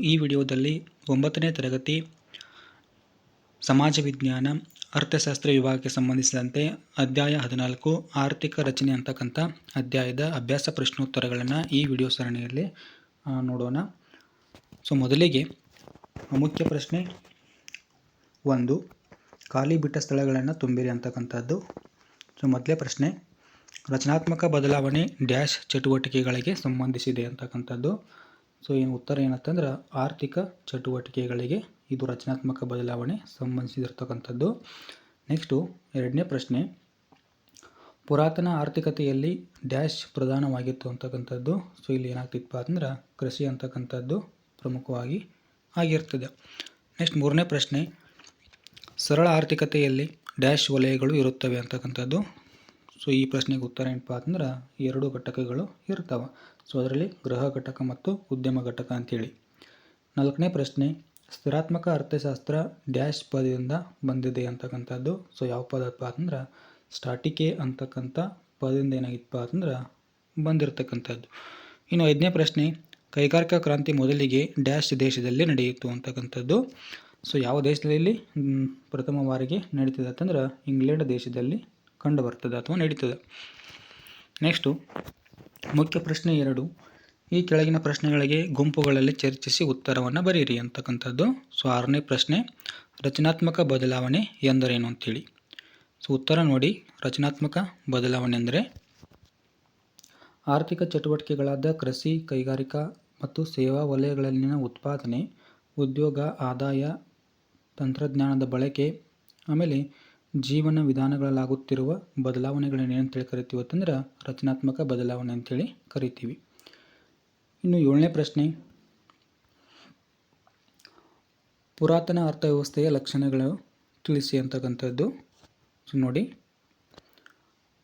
ಈ ವಿಡಿಯೋದಲ್ಲಿ ಒಂಬತ್ತನೇ ತರಗತಿ ಸಮಾಜ ವಿಜ್ಞಾನ, ಅರ್ಥಶಾಸ್ತ್ರ ವಿಭಾಗಕ್ಕೆ ಸಂಬಂಧಿಸಿದಂತೆ ಅಧ್ಯಾಯ ಹದಿನಾಲ್ಕು, ಆರ್ಥಿಕ ರಚನೆ ಅಂತಕ್ಕಂಥ ಅಧ್ಯಾಯದ ಅಭ್ಯಾಸ ಪ್ರಶ್ನೋತ್ತರಗಳನ್ನು ಈ ವಿಡಿಯೋ ಸರಣಿಯಲ್ಲಿ ನೋಡೋಣ. ಸೊ, ಮೊದಲಿಗೆ ಮುಖ್ಯ ಪ್ರಶ್ನೆ ಒಂದು, ಖಾಲಿ ಬಿಟ್ಟ ಸ್ಥಳಗಳನ್ನು ತುಂಬಿರಿ ಅಂತಕ್ಕಂಥದ್ದು. ಸೊ, ಮೊದಲೇ ಪ್ರಶ್ನೆ, ರಚನಾತ್ಮಕ ಬದಲಾವಣೆ ಡ್ಯಾಶ್ ಚಟುವಟಿಕೆಗಳಿಗೆ ಸಂಬಂಧಿಸಿದೆ ಅಂತಕ್ಕಂಥದ್ದು. ಸೊ ಏನು ಉತ್ತರ ಏನಂತಂದ್ರೆ ಆರ್ಥಿಕ ಚಟುವಟಿಕೆಗಳಿಗೆ ಇದು ರಚನಾತ್ಮಕ ಬದಲಾವಣೆ ಸಂಬಂಧಿಸಿರ್ತಕ್ಕಂಥದ್ದು ನೆಕ್ಸ್ಟು ಎರಡನೇ ಪ್ರಶ್ನೆ, ಪುರಾತನ ಆರ್ಥಿಕತೆಯಲ್ಲಿ ಡ್ಯಾಶ್ ಪ್ರಧಾನವಾಗಿತ್ತು ಅಂತಕ್ಕಂಥದ್ದು. ಸೊ ಇಲ್ಲಿ ಏನಾಗ್ತಿತ್ತಪ್ಪ ಅಂದ್ರೆ ಕೃಷಿ ಅಂತಕ್ಕಂಥದ್ದು ಪ್ರಮುಖವಾಗಿ ಆಗಿರ್ತದೆ. ನೆಕ್ಸ್ಟ್ ಮೂರನೇ ಪ್ರಶ್ನೆ, ಸರಳ ಆರ್ಥಿಕತೆಯಲ್ಲಿ ಡ್ಯಾಶ್ ವಲಯಗಳು ಇರುತ್ತವೆ ಅಂತಕ್ಕಂಥದ್ದು. ಸೊ ಈ ಪ್ರಶ್ನೆಗೆ ಉತ್ತರ ಏನಪ್ಪ ಅಂದ್ರೆ ಎರಡು ಘಟಕಗಳು ಇರ್ತವೆ. ಸೊ ಅದರಲ್ಲಿ ಗೃಹ ಘಟಕ ಮತ್ತು ಉದ್ಯಮ ಘಟಕ ಅಂಥೇಳಿ ನಾಲ್ಕನೇ ಪ್ರಶ್ನೆ, ಸ್ಥಿರಾತ್ಮಕ ಅರ್ಥಶಾಸ್ತ್ರ ಡ್ಯಾಶ್ ಪದದಿಂದ ಬಂದಿದೆ ಅಂತಕ್ಕಂಥದ್ದು. ಸೊ ಯಾವ ಪದಪ್ಪ ಅಂದ್ರೆ ಸ್ಟಾಟಿಕೆ ಅಂತಕ್ಕಂಥ ಪದದಿಂದ ಏನಾಗಿತ್ತಪ್ಪ ಅಂದ್ರೆ ಬಂದಿರತಕ್ಕಂಥದ್ದು. ಇನ್ನು ಐದನೇ ಪ್ರಶ್ನೆ, ಕೈಗಾರಿಕಾ ಕ್ರಾಂತಿ ಮೊದಲಿಗೆ ಡ್ಯಾಶ್ ದೇಶದಲ್ಲಿ ನಡೆಯಿತು ಅಂತಕ್ಕಂಥದ್ದು. ಸೊ ಯಾವ ದೇಶದಲ್ಲಿ ಪ್ರಥಮ ಬಾರಿಗೆ ನಡೀತದೆ ಅಂತಂದ್ರೆ ಇಂಗ್ಲೆಂಡ್ ದೇಶದಲ್ಲಿ ಕಂಡು ಬರ್ತದೆ ಅಥವಾ ನಡೀತದೆ. ನೆಕ್ಸ್ಟು ಮುಖ್ಯ ಪ್ರಶ್ನೆ ಎರಡು. ಈ ಕೆಳಗಿನ ಪ್ರಶ್ನೆಗಳಿಗೆ ಗುಂಪುಗಳಲ್ಲಿ ಚರ್ಚಿಸಿ ಉತ್ತರವನ್ನು ಬರೆಯಿರಿ ಅಂತಕ್ಕಂಥದ್ದು. ಸೊ ಆರನೇ ಪ್ರಶ್ನೆ, ರಚನಾತ್ಮಕ ಬದಲಾವಣೆ ಎಂದರೇನು ಅಂತೇಳಿ. ಸೊ ಉತ್ತರ ನೋಡಿ. ರಚನಾತ್ಮಕ ಬದಲಾವಣೆ ಅಂದರೆ ಆರ್ಥಿಕ ಚಟುವಟಿಕೆಗಳಾದ ಕೃಷಿ, ಕೈಗಾರಿಕಾ ಮತ್ತು ಸೇವಾ ವಲಯಗಳಲ್ಲಿನ ಉತ್ಪಾದನೆ, ಉದ್ಯೋಗ, ಆದಾಯ, ತಂತ್ರಜ್ಞಾನದ ಬಳಕೆ, ಆಮೇಲೆ ಜೀವನ ವಿಧಾನಗಳಲ್ಲಾಗುತ್ತಿರುವ ಬದಲಾವಣೆಗಳನ್ನ ಏನಂತೇಳಿ ಕರಿತೀವಿ ಅಂತಂದ್ರೆ ರಚನಾತ್ಮಕ ಬದಲಾವಣೆ ಅಂತೇಳಿ ಕರಿತೀವಿ. ಇನ್ನು ಏಳನೇ ಪ್ರಶ್ನೆ. ಪುರಾತನ ಅರ್ಥವ್ಯವಸ್ಥೆಯ ಲಕ್ಷಣಗಳು ತಿಳಿಸಿ ಅಂತಕ್ಕಂಥದ್ದು. ನೋಡಿ.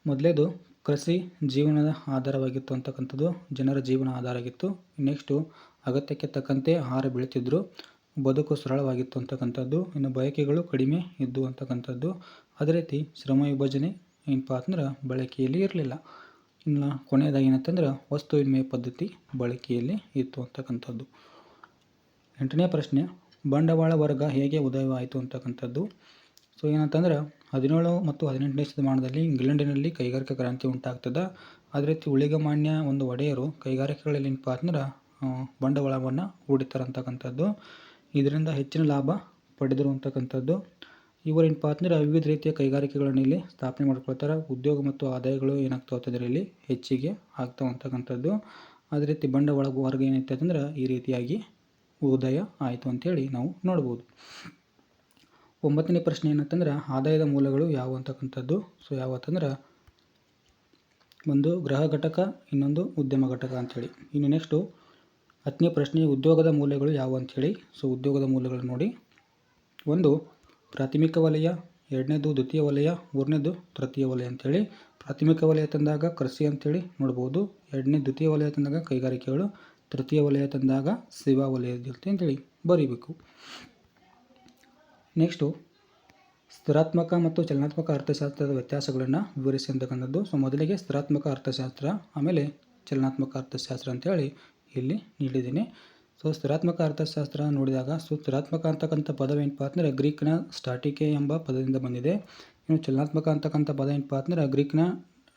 ಮೊದಲೇದು ಕೃಷಿ ಜೀವನದ ಆಧಾರವಾಗಿತ್ತು ಅಂತಕ್ಕಂಥದ್ದು, ಜನರ ಜೀವನ ಆಧಾರ ಆಗಿತ್ತು. ನೆಕ್ಸ್ಟು ಅಗತ್ಯಕ್ಕೆ ತಕ್ಕಂತೆ ಆಹಾರ ಬೆಳೀತಿದ್ರು. ಬದುಕು ಸರಳವಾಗಿತ್ತು ಅಂತಕ್ಕಂಥದ್ದು, ಇನ್ನು ಬಯಕೆಗಳು ಕಡಿಮೆ ಇದ್ದು ಅಂತಕ್ಕಂಥದ್ದು. ಅದೇ ರೀತಿ ಶ್ರಮ ವಿಭಜನೆ ಏನಪ್ಪ ಅಂದ್ರೆ ಬಳಕೆಯಲ್ಲಿ ಇರಲಿಲ್ಲ. ಇನ್ನು ಕೊನೆಯದಾಗಿ ಏನಂತಂದ್ರೆ ವಸ್ತು ವಿನಿಮಯ ಪದ್ಧತಿ ಬಳಕೆಯಲ್ಲಿ ಇತ್ತು ಅಂತಕ್ಕಂಥದ್ದು. ಎಂಟನೇ ಪ್ರಶ್ನೆ, ಬಂಡವಾಳ ವರ್ಗ ಹೇಗೆ ಉದಯವಾಯಿತು ಅಂತಕ್ಕಂಥದ್ದು. ಸೊ ಏನಂತಂದ್ರೆ ಹದಿನೇಳು ಮತ್ತು ಹದಿನೆಂಟನೇ ಶತಮಾನದಲ್ಲಿ ಇಂಗ್ಲೆಂಡಿನಲ್ಲಿ ಕೈಗಾರಿಕಾ ಕ್ರಾಂತಿ ಉಂಟಾಗ್ತದೆ. ಅದೇ ರೀತಿ ಉಳಿಗಮಾನ್ಯ ಒಂದು ಒಡೆಯರು ಕೈಗಾರಿಕೆಗಳಲ್ಲಿ ಏನಪ್ಪ ಅಂದ್ರೆ ಬಂಡವಾಳವನ್ನು ಹೂಡಿತಾರೆ ಅಂತಕ್ಕಂಥದ್ದು. ಇದರಿಂದ ಹೆಚ್ಚಿನ ಲಾಭ ಪಡೆದಿರುವಂತಕ್ಕಂಥದ್ದು. ಇವರೇನಪ್ಪ ಅಂದ್ರೆ ವಿವಿಧ ರೀತಿಯ ಕೈಗಾರಿಕೆಗಳನ್ನು ಇಲ್ಲಿ ಸ್ಥಾಪನೆ ಮಾಡ್ಕೊಳ್ತಾರೆ. ಉದ್ಯೋಗ ಮತ್ತು ಆದಾಯಗಳು ಏನಾಗ್ತಾವೆ ಇಲ್ಲಿ ಹೆಚ್ಚಿಗೆ ಆಗ್ತಾ ಅಂತಕ್ಕಂಥದ್ದು ಅದೇ ರೀತಿ ಬಂಡವಾಳ ವರ್ಗ ಏನೈತೆ ಅಂತಂದ್ರೆ ಈ ರೀತಿಯಾಗಿ ಉದಯ ಆಯಿತು ಅಂತೇಳಿ ನಾವು ನೋಡ್ಬೋದು. ಒಂಬತ್ತನೇ ಪ್ರಶ್ನೆ ಏನಂತಂದ್ರೆ ಆದಾಯದ ಮೂಲಗಳು ಯಾವ ಅಂತಕ್ಕಂಥದ್ದು. ಸೊ ಯಾವ ಅಂತಂದ್ರೆ ಒಂದು ಗೃಹ ಘಟಕ, ಇನ್ನೊಂದು ಉದ್ಯಮ ಘಟಕ ಅಂಥೇಳಿ ಇನ್ನು ನೆಕ್ಸ್ಟು ಹತ್ತನೇ ಪ್ರಶ್ನೆ, ಉದ್ಯೋಗದ ಮೂಲಗಳು ಯಾವುವು ಅಂಥೇಳಿ ಸೊ ಉದ್ಯೋಗದ ಮೂಲಗಳನ್ನು ನೋಡಿ. ಒಂದು, ಪ್ರಾಥಮಿಕ ವಲಯ. ಎರಡನೇದು, ದ್ವಿತೀಯ ವಲಯ. ಮೂರನೇದು, ತೃತೀಯ ವಲಯ ಅಂಥೇಳಿ ಪ್ರಾಥಮಿಕ ವಲಯ ತಂದಾಗ ಕೃಷಿ ಅಂಥೇಳಿ ನೋಡ್ಬೋದು. ಎರಡನೇ, ದ್ವಿತೀಯ ವಲಯ ತಂದಾಗ ಕೈಗಾರಿಕೆಗಳು. ತೃತೀಯ ವಲಯ ತಂದಾಗ ಸೇವಾ ವಲಯ ಇರುತ್ತೆ ಅಂತೇಳಿ ಬರೀಬೇಕು. ನೆಕ್ಸ್ಟು, ಸ್ಥಿರಾತ್ಮಕ ಮತ್ತು ಚಲನಾತ್ಮಕ ಅರ್ಥಶಾಸ್ತ್ರದ ವ್ಯತ್ಯಾಸಗಳನ್ನು ವಿವರಿಸಿ ಅಂತಕ್ಕಂಥದ್ದು. ಸೊ ಮೊದಲಿಗೆ ಸ್ಥಿರಾತ್ಮಕ ಅರ್ಥಶಾಸ್ತ್ರ, ಆಮೇಲೆ ಚಲನಾತ್ಮಕ ಅರ್ಥಶಾಸ್ತ್ರ ಅಂತೇಳಿ ಇಲ್ಲಿ ನೀಡಿದ್ದೀನಿ. ಸೊ ಸ್ಥಿರಾತ್ಮಕ ಅರ್ಥಶಾಸ್ತ್ರ ನೋಡಿದಾಗ ಸೊ ಸ್ಥಿರಾತ್ಮಕ ಅಂತಕ್ಕಂಥ ಪದವೇನಪ್ಪ ಅಂದರೆ ಗ್ರೀಕ್ನ ಸ್ಟಾಟಿಕೆ ಎಂಬ ಪದದಿಂದ ಬಂದಿದೆ. ಇನ್ನು ಚಲನಾತ್ಮಕ ಅಂತಕ್ಕಂಥ ಪದ ಏನಪ್ಪ ಅಂದರೆ ಗ್ರೀಕ್ನ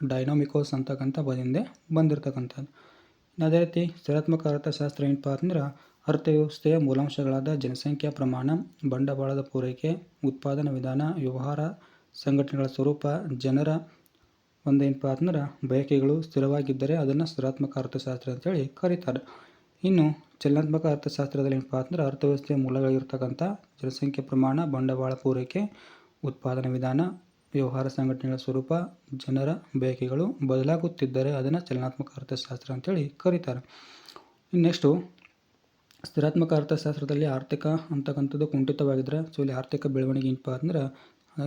ಡೈನಾಮಿಕೋಸ್ ಅಂತಕ್ಕಂಥ ಪದದಿಂದ ಬಂದಿರತಕ್ಕಂಥದ್ದು. ಅದೇ ರೀತಿ ಸ್ಥಿರಾತ್ಮಕ ಅರ್ಥಶಾಸ್ತ್ರ ಏನಪ್ಪ ಅಂದ್ರೆ ಅರ್ಥವ್ಯವಸ್ಥೆಯ ಮೂಲಾಂಶಗಳಾದ ಜನಸಂಖ್ಯಾ ಪ್ರಮಾಣ, ಬಂಡವಾಳದ ಪೂರೈಕೆ, ಉತ್ಪಾದನಾ ವಿಧಾನ, ವ್ಯವಹಾರ ಸಂಘಟನೆಗಳ ಸ್ವರೂಪ, ಜನರ ಒಂದೇನಪ್ಪ ಅಂದ್ರೆ ಬಯಕೆಗಳು ಸ್ಥಿರವಾಗಿದ್ದರೆ ಅದನ್ನು ಸ್ಥಿರಾತ್ಮಕ ಅರ್ಥಶಾಸ್ತ್ರ ಅಂತೇಳಿ ಕರೀತಾರೆ. ಇನ್ನು ಚಲನಾತ್ಮಕ ಅರ್ಥಶಾಸ್ತ್ರದಲ್ಲಿ ಏನಪ್ಪ ಅಂದ್ರೆ ಅರ್ಥವ್ಯವಸ್ಥೆಯ ಮೂಲಗಳಾಗಿರ್ತಕ್ಕಂಥ ಜನಸಂಖ್ಯೆ ಪ್ರಮಾಣ, ಬಂಡವಾಳ ಪೂರೈಕೆ, ಉತ್ಪಾದನಾ ವಿಧಾನ, ವ್ಯವಹಾರ ಸಂಘಟನೆಗಳ ಸ್ವರೂಪ, ಜನರ ಬಯಕೆಗಳು ಬದಲಾಗುತ್ತಿದ್ದರೆ ಅದನ್ನು ಚಲನಾತ್ಮಕ ಅರ್ಥಶಾಸ್ತ್ರ ಅಂತೇಳಿ ಕರೀತಾರೆ. ನೆಕ್ಸ್ಟು ಸ್ಥಿರಾತ್ಮಕ ಅರ್ಥಶಾಸ್ತ್ರದಲ್ಲಿ ಆರ್ಥಿಕ ಅಂತಕ್ಕಂಥದ್ದು ಕುಂಠಿತವಾಗಿದ್ದರೆ, ಸೊ ಇಲ್ಲಿ ಆರ್ಥಿಕ ಬೆಳವಣಿಗೆ ಏನಪ್ಪ ಅಂದ್ರೆ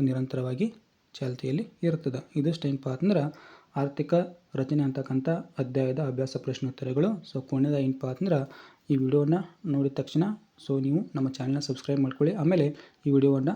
ನಿರಂತರವಾಗಿ ಚಾಲ್ತಿಯಲ್ಲಿ ಇರ್ತದೆ ಇದಿಷ್ಟು ಏನಪ್ಪ ಅಂದ್ರೆ ಆರ್ಥಿಕ ರಚನೆ ಅಂತಕ್ಕಂಥ ಅಧ್ಯಾಯದ ಅಭ್ಯಾಸ ಪ್ರಶ್ನೋತ್ತರಗಳು. ಸೊ ಕೊನೆಯದ ಏನಪ್ಪ ಅಂದ್ರೆ ಈ ವಿಡಿಯೋನ ನೋಡಿದ ತಕ್ಷಣ ಸೊ ನೀವು ನಮ್ಮ ಚಾನಲ್ನ ಸಬ್ಸ್ಕ್ರೈಬ್ ಮಾಡ್ಕೊಳ್ಳಿ. ಆಮೇಲೆ ಈ ವಿಡಿಯೋವನ್ನು